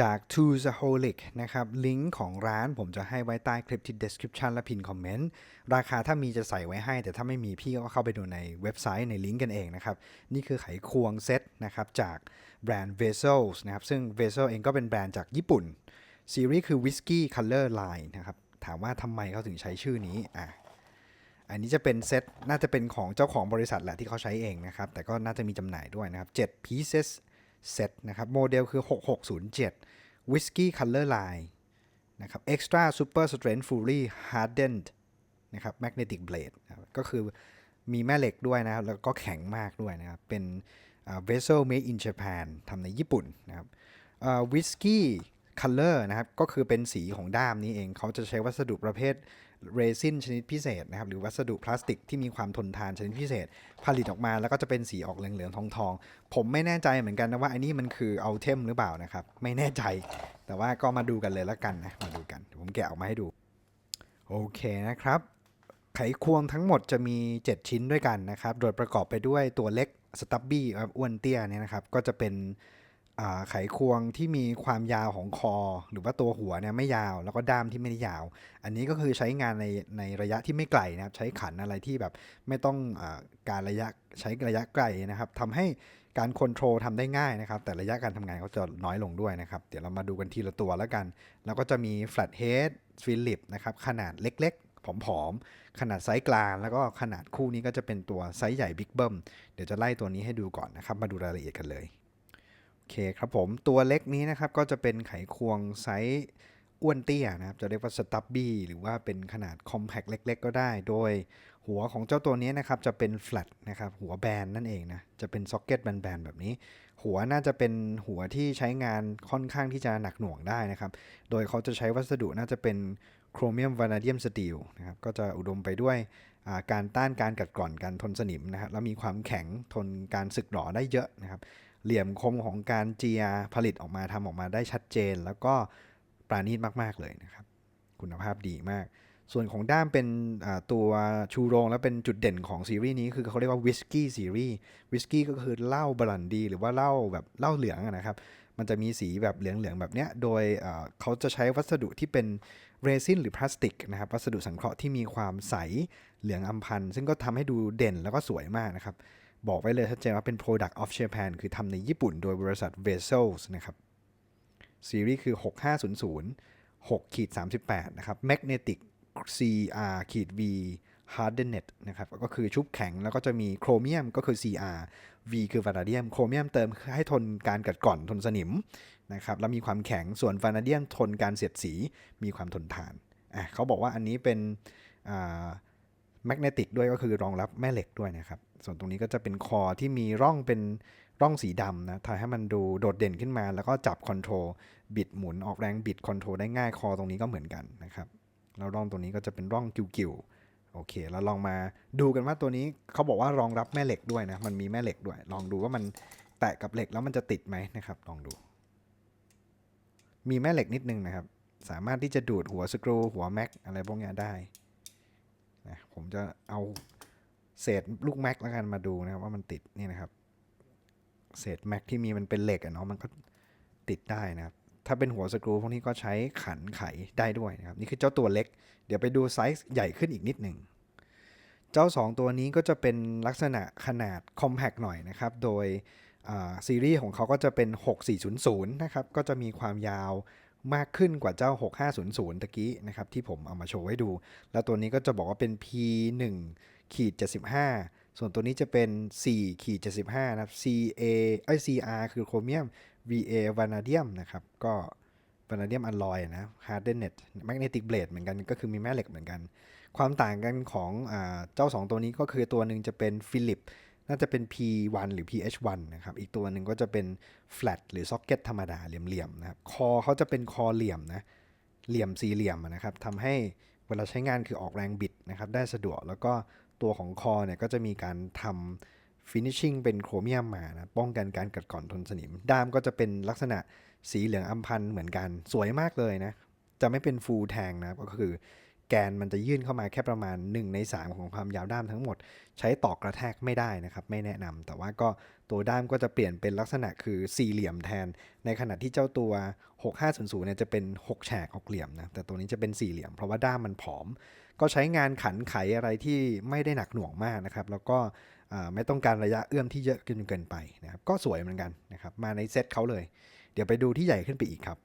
จาก t o z a h o l i c นะครับลิงก์ของร้านผมจะให้ไว้ใต้คลิปที่ description และพินคอมเมนต์ ราคาถ้ามีจะใส่ไว้ให้ แต่ถ้าไม่มีพี่ก็เข้าไปดูในเว็บไซต์ในลิงก์กันเองนะครับ นี่คือไขควงเซตนะครับจากแบรนด์ Vessels นะครับซึ่ง Vessel เองก็เป็นแบรนด์จากญี่ปุ่น ซีรีส์คือ Whiskey Color Line นะครับถามว่าทำไมเขาถึงใช้ชื่อนี้อะอันนี้จะเป็นเซตน่าจะเป็นของเจ้าของบริษัทแหละที่เขาใช้เองนะครับแต่ก็น่าจะมีจำหน่ายด้วยนะครับ7 pieces set นะครับโมเดลคือ 6607 วิสกี้คัลเลอร์ไลน์นะครับ Extra Super Strength Fully Hardened นะครับ Magnetic Blade นะครับก็คือมีแม่เหล็กด้วยนะครับ แล้วก็แข็งมากด้วยนะครับ เป็น vessel made in Japan ทำในญี่ปุ่นนะครับวิสกี้คัลเลอร์นะครับ ก็คือเป็นสีของด้ามนี้เอง เขาจะใช้วัสดุประเภท เรซินชนิดพิเศษนะครับหรือวัสดุพลาสติกที่มีความทนทานชนิดพิเศษ ผลิตออกมาแล้วก็จะเป็นสีออกเหลืองๆทองๆ ผมไม่แน่ใจเหมือนกันนะว่าอันนี้มันคือเอาเทมหรือเปล่านะครับ ไม่แน่ใจ แต่ว่าก็มาดูกันเลยล้วกันนะมาดูกันผมแกะออกมาให้ดู โอเคนะครับ ไขควงทั้งหมดจะมี 7 ชิ้นด้วยกันนะครับ โดยประกอบไปด้วยตัวเล็กสตับบี้อ้วนเตี้ยเนี่ยนะครับก็จะเป็น ไขควงที่มีความยาวของคอ หรือว่าตัวหัวเนี่ยไม่ยาวแล้วก็ด้ามที่ไม่ได้ยาว อันนี้ก็คือใช้งานในในระยะที่ไม่ไกลนะครับ ใช้ขันอะไรที่แบบไม่ต้องอการระยะใช้ระยะไกลนะครับทำให้การค o n t r o l ทำได้ง่ายนะครับ แต่ระยะการทำงานเขาจะน้อยลงด้วยนะครับ เดี๋ยวเรามาดูกันทีละตัวแล้วกัน แล้วก็จะมี flat head Philip นะครับขนาดเล็กๆผอมๆ ขนาดไซส์กลาง แล้วก็ขนาดคู่นี้ก็จะเป็นตัวไซส์ใหญ่บิ๊กเบิ้ม เดี๋ยวจะไล่ตัวนี้ให้ดูก่อนนะครับ มาดูรายละเอียดกันเลย เคครับผมตัวเล็กนี้นะครับก็จะเป็นไขควงไซส์อ้วนเตี้ยนะครับ จะเรียกว่าสตับบี้หรือว่าเป็นขนาดคอมแพ t เล็ก ๆ ก็ได้ โดยหัวของเจ้าตัวนี้นะครับจะเป็นแฟลตนะครับหัวแบนนั่นเองนะจะเป็นซ็อกเก็ตแบนๆแบบนี้ หัวน่าจะเป็นหัวที่ใช้งานค่อนข้างที่จะหนักหน่วงได้นะครับ โดยเขาจะใช้วัสดุน่าจะเป็นโครเมียมวานาเดียมสตีลนะครับก็จะอุดมไปด้วยการต้านการกัดกร่อนการทนสนิมนะครับแล้วมีความแข็งทนการสึกหรอได้เยอะนะครับ เหลี่ยมคมของการเจียผลิตออกมาทำออกมาได้ชัดเจน แล้วก็ปราณีตมาก ๆ เลยนะครับ คุณภาพดีมาก ส่วนของด้ามเป็นตัวชูโรงและเป็นจุดเด่นของซีรีส์นี้คือเขาเรียกว่าวิสกี้ซีรีส์วิสกี้ก็คือเหล้าบรันดี หรือว่าเหล้าแบบเหล้าเหลืองนะครับมันจะมีสีแบบเหลือง ๆ แบบเนี้ย โดยเขาจะใช้วัสดุที่เป็นเรซินหรือพลาสติกนะครับ วัสดุสังเคราะห์ที่มีความใสเหลืองอำพันซึ่งก็ทำให้ดูเด่นแล้วก็สวยมากนะครับ บอกไว้เลยชัดเจนว่าเป็น Product of Japan คือทำในญี่ปุ่นโดยบริษัท Vessels นะครับซีรีส์คือ 6500 6ขีด38 นะครับ Magnetic CR ขีด V Hardened นะครับ ก็คือชุบแข็งแล้วก็จะมีโครเมียมก็คือ CR V คือวานาเดียม โครเมียมเติมให้ทนการกัดกร่อนทนสนิมนะครับแล้วมีความแข็งส่วนวานาเดียมทนการเสียดสีมีความทนทานอะเขาบอกว่าอันนี้เป็นอ่า แมกเนติกด้วยก็คือรองรับแม่เหล็กด้วยนะครับ ส่วนตรงนี้ก็จะเป็นคอที่มีร่องเป็นร่องสีดำนะทำให้มันดูโดดเด่นขึ้นมา แล้วก็จับคอนโทรลบิดหมุนออกแรงบิดคอนโทรลได้ง่ายคอตรงนี้ก็เหมือนกันนะครับแล้วร่องตรงนี้ก็จะเป็นร่องกิ่วๆโอเคเราลองมาดูกันว่าตัวนี้เขาบอกว่ารองรับแม่เหล็กด้วยนะมันมีแม่เหล็กด้วย ลองดูว่ามันแตะกับเหล็กแล้วมันจะติดไหมนะครับ ลองดู มีแม่เหล็กนิดนึงนะครับ สามารถที่จะดูดหัวสกรูหัวแม็กอะไรพวกเนี้ยได้ นะผมจะเอาเศษลูกแม็กแล้วกันมาดูนะครับว่ามันติดนี่นะครับ เศษแม็กที่มีมันเป็นเหล็กอะเนาะมันก็ติดได้นะครับ ถ้าเป็นหัวสกรูพวกนี้ก็ใช้ขันไขได้ด้วยนะครับ นี่คือเจ้าตัวเล็ก เดี๋ยวไปดูไซส์ใหญ่ขึ้นอีกนิดหนึ่งเจ้า 2 ตัวนี้ก็จะเป็นลักษณะขนาด compact หน่อยนะครับ โดยซีรีส์ของเขาก็จะเป็น 6400 นะครับ ก็จะมีความยาว มากขึ้นกว่าเจ้า 6500ตะกี้นะครับที่ผมเอามาโชว์ให้ดู แล้วตัวนี้ก็จะบอกว่าเป็น P1 ขีด75 ส่วนตัวนี้จะเป็น4ขีด75นะครับ CA ไอ CR คือโครเมียม VA วานาเดียมนะครับก็วานาเดียมอลลอยนะ hardened magnetic blade เหมือนกันก็คือมีแม่เหล็กเหมือนกัน ความต่างกันของอเจ้า 2 ตัวนี้ก็คือตัวหนึ่งจะเป็น Philip น่าจะเป็น P1 หรือ PH1 นะครับ อีกตัวหนึ่งก็จะเป็น flat หรือ socket ธรรมดาเหลี่ยมๆนะครับ คอเขาจะเป็นคอเหลี่ยมนะ เหลี่ยมสี่เหลี่ยมนะครับทำให้เวลาใช้งานคือออกแรงบิดนะครับ ได้สะดวก แล้วก็ตัวของคอเนี่ยก็จะมีการทำ finishing เป็นโครเมียมมานะ ป้องกันการกัดกร่อนทนสนิม ด้ามก็จะเป็นลักษณะสีเหลืองอำพันเหมือนกัน สวยมากเลยนะ จะไม่เป็นฟูลแทงนะ ก็คือ แกนมันจะยื่นเข้ามาแค่ประมาณ 1 ใน 3 ของความยาวด้ามทั้งหมด ใช้ตอกกระแทกไม่ได้นะครับ ไม่แนะนำแต่ว่าก็ตัวด้ามก็จะเปลี่ยนเป็นลักษณะคือสี่เหลี่ยมแทน ในขณะที่เจ้าตัว 6500เนี่ยจะเป็น 6 แฉกหกเหลี่ยมนะแต่ตัวนี้จะเป็นสี่เหลี่ยมเพราะว่าด้ามมันผอม ก็ใช้งานขันไขอะไรที่ไม่ได้หนักหน่วงมากนะครับแล้วก็ไม่ต้องการระยะเอื้อมที่เยอะเกินเกินไปนะครับก็สวยเหมือนกันนะครับมาในเซตเขาเลย เดี๋ยวไปดูที่ใหญ่ขึ้นไปอีกครับ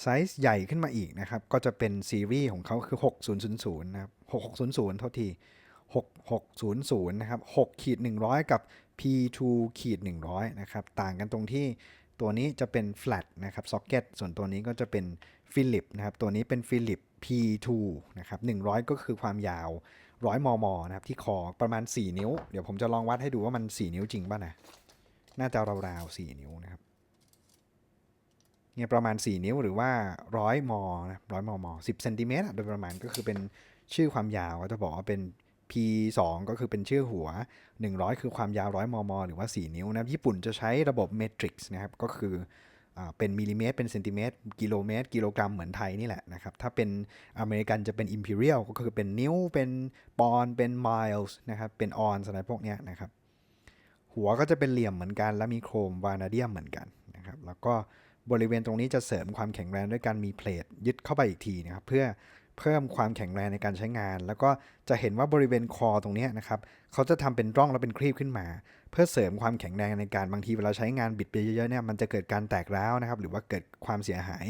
ไซส์ใหญ่ขึ้นมาอีกนะครับ ก็จะเป็นซีรีส์ของเขาคือ 6000 นะครับ 6600 เท่าที 6600 นะครับ6ขีด100 กับ P2 ขีด100 นะครับ ต่างกันตรงที่ตัวนี้จะเป็น flat นะครับ socket ส่วนตัวนี้ก็จะเป็นฟิลิปนะครับ ตัวนี้เป็นฟิลิป P2 นะครับ 100 ก็คือความยาว 100 มม นะครับ ที่คอประมาณ 4 นิ้ว เดี๋ยวผมจะลองวัดให้ดูว่ามัน 4 นิ้วจริงป่ะนะ น่าจะราวๆ 4 นิ้วนะครับ เนี่ยประมาณ 4 นิ้วหรือว่า 100 มนะ100มม10เซนติเมตรโดยประมาณก็คือเป็นชื่อความยาวก็จะบอกว่าเป็น P2 ก็คือเป็นชื่อหัว 100 คือความยาว 100 มม หรือว่า 4 นิ้วนะญี่ปุ่นจะใช้ระบบเมตริกซ์นะครับ ก็คืออเป็นมิลลิเมตร เป็นเซนติเมตร กิโลเมตร กิโลกรัมเหมือนไทยนี่แหละนะครับ ถ้าเป็นอเมริกันจะเป็น imperial ก็คือเป็นนิ้ว เป็นปอนด์เป็น miles นะครับ เป็นออนอะไรพวกเนี้ยนะครับ หัวก็จะเป็นเหลี่ยมเหมือนกัน และมีโครมวานาเดียมเหมือนกันนะครับ แล้วก็ บริเวณตรงนี้จะเสริมความแข็งแรงด้วยการมีเพลทยึดเข้าไปอีกทีนะครับเพื่อเพิ่มความแข็งแรงในการใช้งาน แล้วก็จะเห็นว่าบริเวณคอตรงนี้นะครับเขาจะทำเป็นร่องแล้วเป็นครีบขึ้นมา เพื่อเสริมความแข็งแรงในการบางทีเวลาใช้งานบิดไปเยอะๆเนี่ยมันจะเกิดการแตกร้าวนะครับหรือว่าเกิดความเสียหาย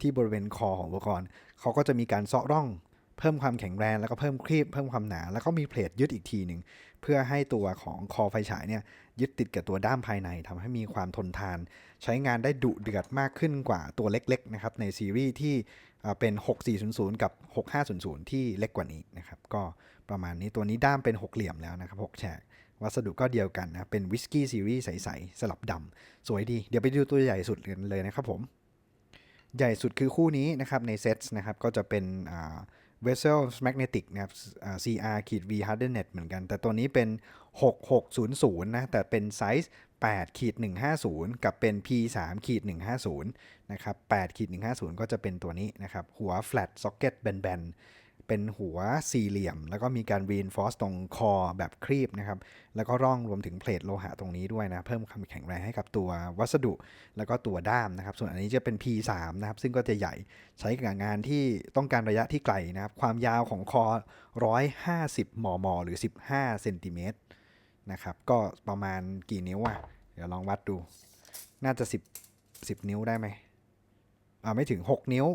ที่บริเวณคอของอุปกรณ์เขาก็จะมีการเซาะร่อง เพิ่มความแข็งแรงแล้วก็เพิ่มครีบเพิ่มความหนา แล้วก็มีเพลทยึดอีกทีหนึ่งเพื่อให้ตัวของคอไฟฉายเนี่ยยึดติดกับตัวด้ามภายในทำให้มีความทนทาน ใช้งานได้ดุเดือดมากขึ้นกว่าตัวเล็กๆนะครับในซีรีส์ที่อ่าเป็น 6400 กับ 6500 ที่เล็กกว่านี้นะครับก็ประมาณนี้ตัวนี้ด้ามเป็นหกเหลี่ยมแล้วนะครับ6แฉกวัสดุก็เดียวกันนะเป็นวิสกี้ซีรีส์ใสๆสลับดำสวยดี เดี๋ยวไปดูตัวใหญ่สุดกันเลยนะครับผม ใหญ่สุดคือคู่นี้นะครับในเซตนะครับก็จะเป็นอ่า Vessel Magnetic นะครับ CR ขีด V Hardened เหมือนกัน แต่ตัวนี้เป็น 6600 นะ แต่เป็นไซส์8ขีด150 กับเป็น P3 ขีด150 นะครับ8ขีด150 ก็จะเป็นตัวนี้นะครับ หัว flat socket แบนๆ เป็นหัวสี่เหลี่ยม แล้วก็มีการ reinforce ตรงคอแบบครีบนะครับแล้วก็ร่องรวมถึงเพลทโลหะตรงนี้ด้วยนะ เพิ่มความแข็งแรงให้กับตัววัสดุ แล้วก็ตัวด้ามนะครับ ส่วนอันนี้จะเป็น P3 นะครับซึ่งก็จะใหญ่ใช้กับงานที่ต้องการระยะที่ไกลนะครับ ความยาวของคอ 150 มม หรือ 15เซนติเมตรนะครับก็ประมาณกี่นิ้วอะเดี๋ยวลองวัดดู น่าจะ 10 10 นิ้วได้ไหมอ่าไม่ถึง 6 นิ้ว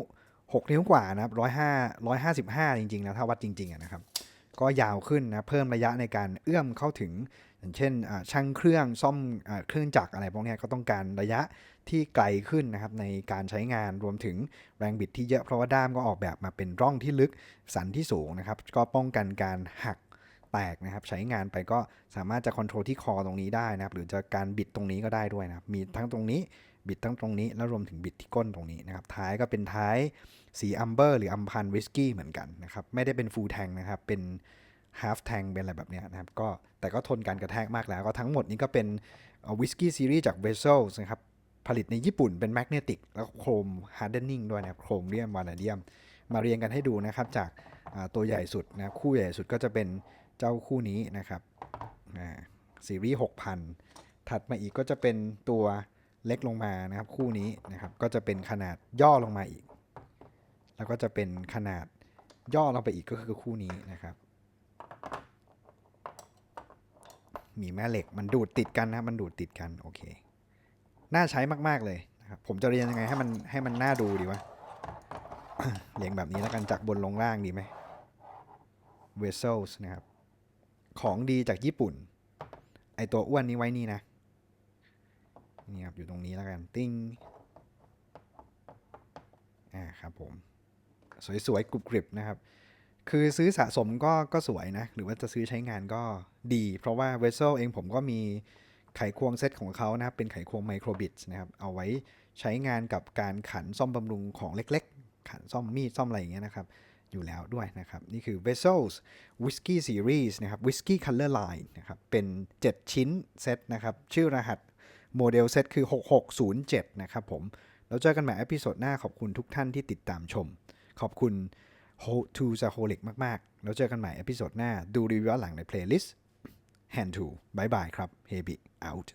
6 นิ้วกว่านะครับ105 155 จริงๆนะถ้าวัดจริงๆนะครับ ก็ยาวขึ้นนะเพิ่มระยะในการเอื้อมเข้าถึง อย่างเช่นช่างเครื่องซ่อมอเครื่องจักรอะไรพวกนี้ก็ต้องการระยะที่ไกลขึ้นนะครับในการใช้งานรวมถึงแรงบิดที่เยอะเพราะว่าด้ามก็ออกแบบมาเป็นร่องที่ลึกสันที่สูงนะครับ ก็ป้องกันการหักแตกนะครับใช้งานไปก็สามารถจะคอนโทรลที่คอตรงนี้ได้นะครับ หรือจะการบิดตรงนี้ก็ได้ด้วยนะครับ มีทั้งตรงนี้ บิดทั้งตรงนี้ แล้วรวมถึงบิดที่ก้นตรงนี้นะครับท้ายก็เป็นท้ายสีอัมเบอร์หรืออัมพันวิสกี้เหมือนกันนะครับไม่ได้เป็นฟูลแทงนะครับเป็น half tank เป็นอะไรแบบนี้นะครับก็แต่ก็ทนการกระแทกมากแล้ว ก็ทั้งหมดนี้ก็เป็นวิสกี้ซีรีส์จาก Vessel นะครับผลิตในญี่ปุ่นเป็นแมกเนติกแล้วโครมฮาร์เดนนิ่งด้วยนะครับโครมเมียมวานาเดียม มาเรียงกันให้ดูนะครับจากตัวใหญ่สุดนะคู่ใหญ่สุดก็จะเป็นเจ้าคู่นี้นะครับซีรีส์ 6,000 ถัดมาอีกก็จะเป็นตัว เล็กลงมานะครับ คู่นี้นะครับ ก็จะเป็นขนาดย่อลงมาอีก แล้วก็จะเป็นขนาดย่อลงไปอีกก็คือคู่นี้นะครับ มีแม่เหล็กมันดูดติดกันนะมันดูดติดกันโอเค น่าใช้มาก ๆเลยนะครับ ผมจะเรียนยังไงให้มันให้มันน่าดูดีวะเรียงแบบนี้แล้วกันจากบนลงล่างดีไหม vessels นะครับ ของดีจากญี่ปุ่น ไอตัวอ้วนนี้ไว้นี่นะ นี่ครับอยู่ตรงนี้แล้วกันติ้งอ่าครับผมสวยๆกรุบกริบนะครับ คือซื้อสะสมก็ก็สวยนะ หรือว่าจะซื้อใช้งานก็ดี เพราะว่า Vessel เองผมก็มีไขควงเซตของเขานะครับ เป็นไขควงไมโครบิตนะครับ เอาไว้ใช้งานกับการขันซ่อมบำรุงของเล็กๆ ขันซ่อมมีดซ่อมอะไรอย่างเงี้ยนะครับ อยู่แล้วด้วยนะครับ นี่คือ Vessels Whiskey Series นะครับ Whiskey Color Line นะครับ เป็น 7 ชิ้นเซตนะครับ ชื่อรหัส โมเดลเซตคือ 6607 นะครับผม แล้วเจอกันใหม่อพิโซดหน้าขอบคุณทุกท่านที่ติดตามชม ขอบคุณ To s a h o l i c มาก ๆ แล้วเจอกันใหม่อพิโซดหน้า ดูรีวิวหลังในเพลย์ลิสต์ Hand to บายบายครับ Hebi out